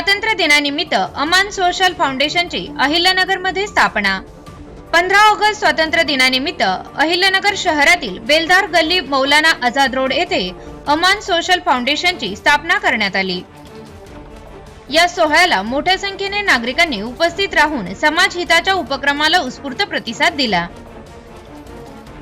स्वातंत्र्य दिनानिमित्त अमान सोशल फाउंडेशनची अहिल्यानगरमध्ये स्थापना. पंधरा ऑगस्ट स्वातंत्र्य दिनानिमित्त अहिल्यानगर शहरातील बेलदार गल्ली मौलाना आझाद रोड येथे अमान सोशल फाउंडेशनची स्थापना करण्यात आली. या सोहळ्याला मोठ्या संख्येने नागरिकांनी उपस्थित राहून समाज हिताच्या उपक्रमाला उत्स्फूर्त प्रतिसाद दिला.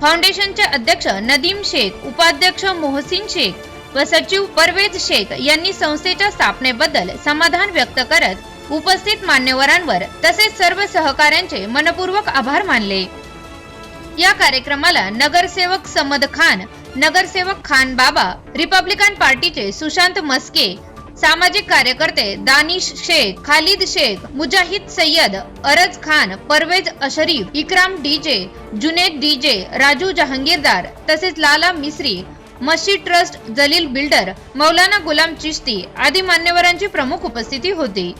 फाउंडेशनचे अध्यक्ष नदीम शेख उपाध्यक्ष मोहसिन शेख व सचिव परवेज शेख यांनी संस्थेच्या स्थापनेबद्दल समाधान व्यक्त करत उपस्थित मान्यवरांवर तसेच सर्व सहकाऱ्यांचे मनपूर्वक आभार मानले. या कार्यक्रमाला नगरसेवक समद खान नगरसेवक खान बाबा रिपब्लिकन पार्टीचे सुशांत मस्के सामाजिक कार्यकर्ते दानिश शेख खालिद शेख मुजाहिद सय्यद अरज खान परवेज अशरीफ इक्राम डीजे जुनेद डीजे राजू जहांगीरदार तसेच लाला मिस्री मस्जिद ट्रस्ट जलील बिल्डर मौलाना गुलाम चिश्ती आदी मान्यवरांची प्रमुख उपस्थिती होती.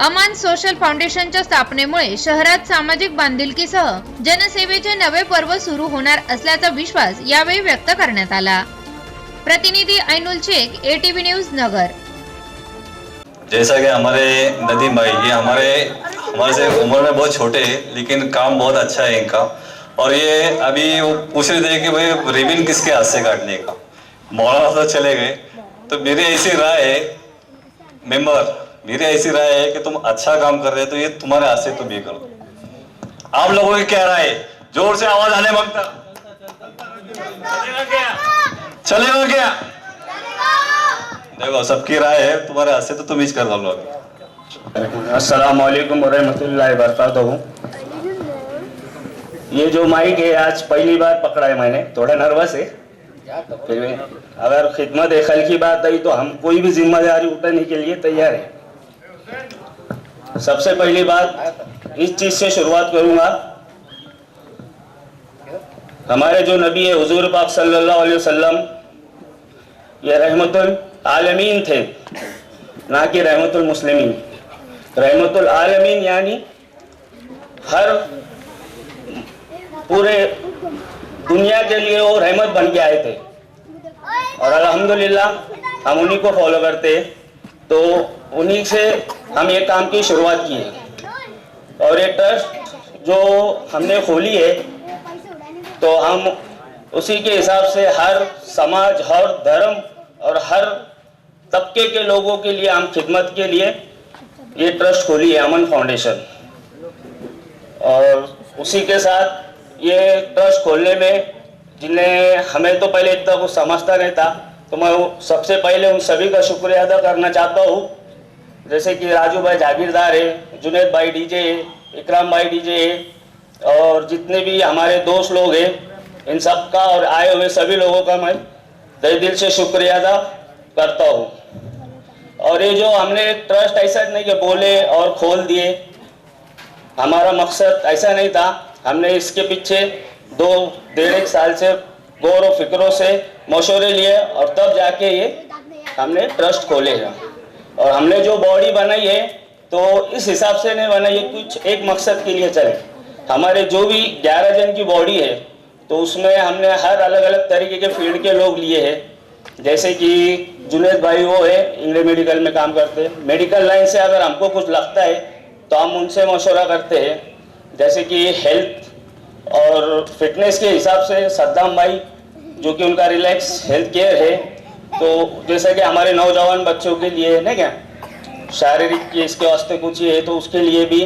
अमान सोशल फाउंडेशनच्या स्थापनेमुळे शहरात सामाजिक बांधिलकीसह जनसेवेचे नवे पर्व सुरू होणार असल्याचा विश्वास यावेळी व्यक्त करण्यात आला. प्रतिनिधी ऐनुल शेख एटीव्ही न्यूज नगर. जैसा कि हमारे नदीम भाई ये हमारे हमारे से उम्र में बहुत छोटे लेकिन काम बहुत अच्छा है इनका। और ये अभी वो पूछ रहे थे कि भाई रिबिन किसके हाथ से काटने का? मौलाना तो चले गए। तो मेरी ऐसी राय है, मेंबर, मेरी ऐसी राय है कि तुम अच्छा काम कर रहे हो तो ये तुम्हारे हाथ से तुम ये करो। आप लोगों की क्या राय ज़ोर से आवाज़ आने माँगता चलेगा क्या? चलेगा देखो, सबकी राय है, तुम्हारे हाथ से तो तुम ही कर अभी अस्सलाम वालेकुम वरहमतुल्लाहि वबरकातुहू ये जो माइक है आज पहली बार पकड़ा है मैंने। थोड़ा नर्वस है। फिर भी अगर खिदमत खल की बात आई तो हम कोई भी ज़िम्मेदारी उठाने के लिए तैयार है। सबसे पहली बात इस चीज़ से शुरुआत करूँगा। हमारे जो नबी है हजूर पाक सल्लल्लाहु अलैहि वसल्लम ये रहमतुल आलमीन थे ना कि रहमतुल मुस्लिमीन। रहमतुल आलमीन यानी हर पूरे दुनिया के लिए वो रहमत बन के आए थे। और अल्हम्दुलिल्लाह, हम उन्हीं को फॉलो करते तो उन्हीं से हम ये काम की शुरुआत की है। और ये ट्रस्ट जो हमने खोली है तो हम उसी के हिसाब से हर समाज, हर धर्म और हर तबके के लोगों के लिए हम खिदमत के लिए ये ट्रस्ट खोली है, अमन फाउंडेशन और उसी के साथ ये ट्रस्ट खोलने में जिन्हें हमें तो पहले इतना कुछ समझता नहीं था तो मैं सबसे पहले उन सभी का शुक्रिया अदा करना चाहता हूँ। जैसे कि राजू भाई जागीरदार है, जुनेद भाई डीजे है, इकराम भाई डीजे है, और जितने भी हमारे दोस्त लोग हैं, इन सब का और आए हुए सभी लोगों का मैं तहे दिल से शुक्रिया अदा करता हूँ। और ये जो हमने ट्रस्ट ऐसा नहीं कि बोले और खोल दिए, हमारा मकसद ऐसा नहीं था हमने इसके पीछे दो, डेढ़ एक साल से गौर व फिक्रों से मशवरे लिए और तब जाके ये हमने ट्रस्ट खोले हैं। और हमने जो बॉडी बनाई है तो इस हिसाब से नहीं बनाई कुछ एक मकसद के लिए चले। हमारे जो भी ग्यारह जन की बॉडी है तो उसमें हमने हर अलग अलग तरीके के फ़ील्ड के लोग लिए हैं। जैसे कि जुनेद भाई वो है इंग्लिश मेडिकल में काम करते हैं। मेडिकल लाइन से अगर हमको कुछ लगता है तो हम उनसे मशवरा करते हैं। जैसे कि हेल्थ और फिटनेस के हिसाब से सद्दाम भाई, जो कि उनका रिलैक्स हेल्थ केयर है तो जैसे कि हमारे नौजवान बच्चों के लिए है ना क्या? शारीरिक इसके वास्ते कुछ ही तो उसके लिए भी।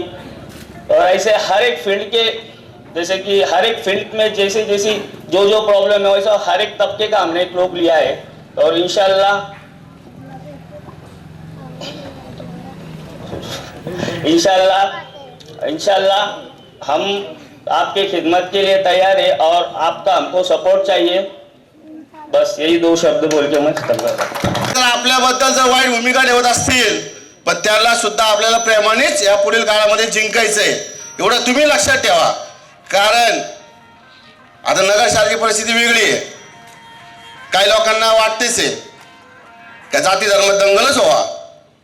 और ऐसे हर एक फ़ील्ड के, जैसे कि हर एक फ़ील्ड में जैसे जैसी जो जो प्रॉब्लम है, वैसा हर एक तबके का हमने एक लोग लिया है। और इंशाल्लाह इंशाल्लाह इंशाल्लाह हम आपके खिदमत के लिए तैयार है और आपका हमको सपोर्ट चाहिए। बस यही दो शब्द बोल के मैं खत्म करता तर आपल्याबद्दल जर वाईट भूमिका ठेवत असतील पण त्याला सुद्धा आपल्याला प्रेमानेच या पुढील काळामध्ये जिंकायचंय एवढं तुम्ही लक्षात ठेवा. कारण आता नगरसारखी परिस्थिती वेगळी आहे. काही लोकांना वाटतेच आहे का जाती धर्म दंगलच व्हावा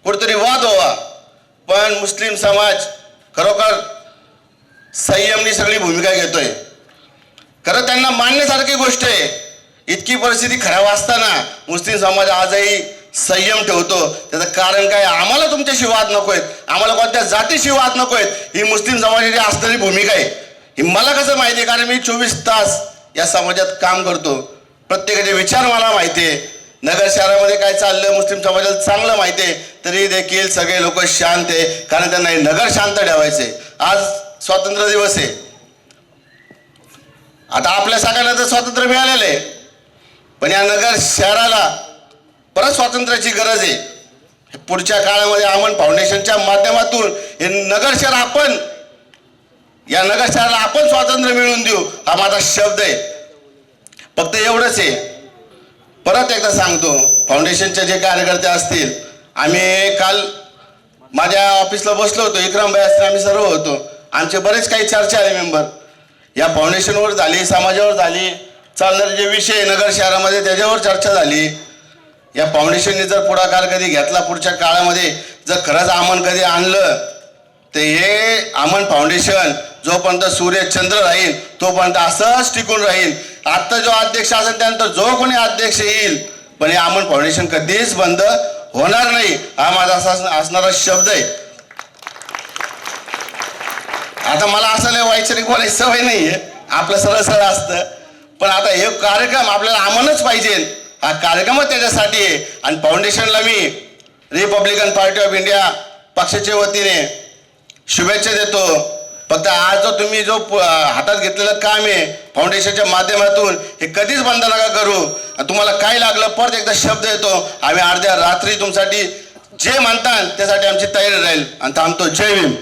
कुठेतरी वाद व्हावा. पण मुस्लिम समाज खरोखर संयमनी सगळी भूमिका घेतोय. खरं त्यांना मानण्यासारखी गोष्ट आहे. इतकी परिस्थिती खराब असताना मुस्लिम समाज आजही संयम ठेवतो. त्याचं कारण काय? आम्हाला तुमच्याशी वाद नको आहेत आम्हाला कोणत्या जातीशी वाद नको आहेत ही मुस्लिम समाजाची असणारी भूमिका आहे ही मला कसं माहिती आहे? कारण मी चोवीस तास या समाजात काम करतो. प्रत्येकाचे विचार मला माहिती आहे. नगर शहरामध्ये काय चाललं मुस्लिम समाजाला चांगलं माहिती आहे. तरी देखील सगळे लोक शांत आहे. कारण त्यांना हे नगर शांत ठेवायचे आज स्वातंत्र्य दिवस आहे. आता आपल्या सगळ्यांना तर स्वातंत्र्य मिळालेलं आहे. पण या नगर शहराला परत स्वातंत्र्याची गरज आहे. पुढच्या काळामध्ये आमन फाउंडेशनच्या माध्यमातून हे नगर शहर आपण या नगर शहराला आपण स्वातंत्र्य मिळवून देऊ हा माझा शब्द आहे. फक्त एवढंच आहे. परत एकदा सांगतो फाउंडेशनचे जे कार्यकर्ते असतील आम्ही काल माझ्या ऑफिसला बसलो होतो इकराम भाई आम्ही सर्व होतो. आमचे बरेच काही चर्चा आहे मेंबर या फाउंडेशनवर झाली समाजावर झाली चालणारे जे विषय नगर शहरामध्ये त्याच्यावर चर्चा झाली. या फाउंडेशनने जर पुढाकार कधी घेतला पुढच्या काळामध्ये जर खरंच आमन कधी आणलं तर हे आमन फाउंडेशन जोपर्यंत सूर्य चंद्र राहील तोपर्यंत असंच टिकून राहील. आत्ता जो अध्यक्ष असेल त्यानंतर जो कोणी अध्यक्ष येईल पण हे आमन फाउंडेशन कधीच बंद होणार नाही. हा माझा असा असणारा शब्द आहे. आता मला असं लय वैचारिक बोलायची सवय नाही आहे आपलं सरळ सरळ असतं. पण आता हे कार्यक्रम आपल्याला आम्हालाच पाहिजे. हा कार्यक्रमच त्याच्यासाठी आहे. आणि फाउंडेशनला मी रिपब्लिकन पार्टी ऑफ इंडिया पक्षाच्या वतीने शुभेच्छा देतो. फक्त आज जो तुम्ही जो प- हातात घेतलेलं काम आहे फाउंडेशनच्या माध्यमातून हे कधीच बंद नका करू. आणि तुम्हाला काय लागलं परत एकदा शब्द येतो. आम्ही अर्ध्या रात्री तुमसाठी जे म्हणतात त्यासाठी आमची तयारी राहील. आणि थांबतो. जय भीम.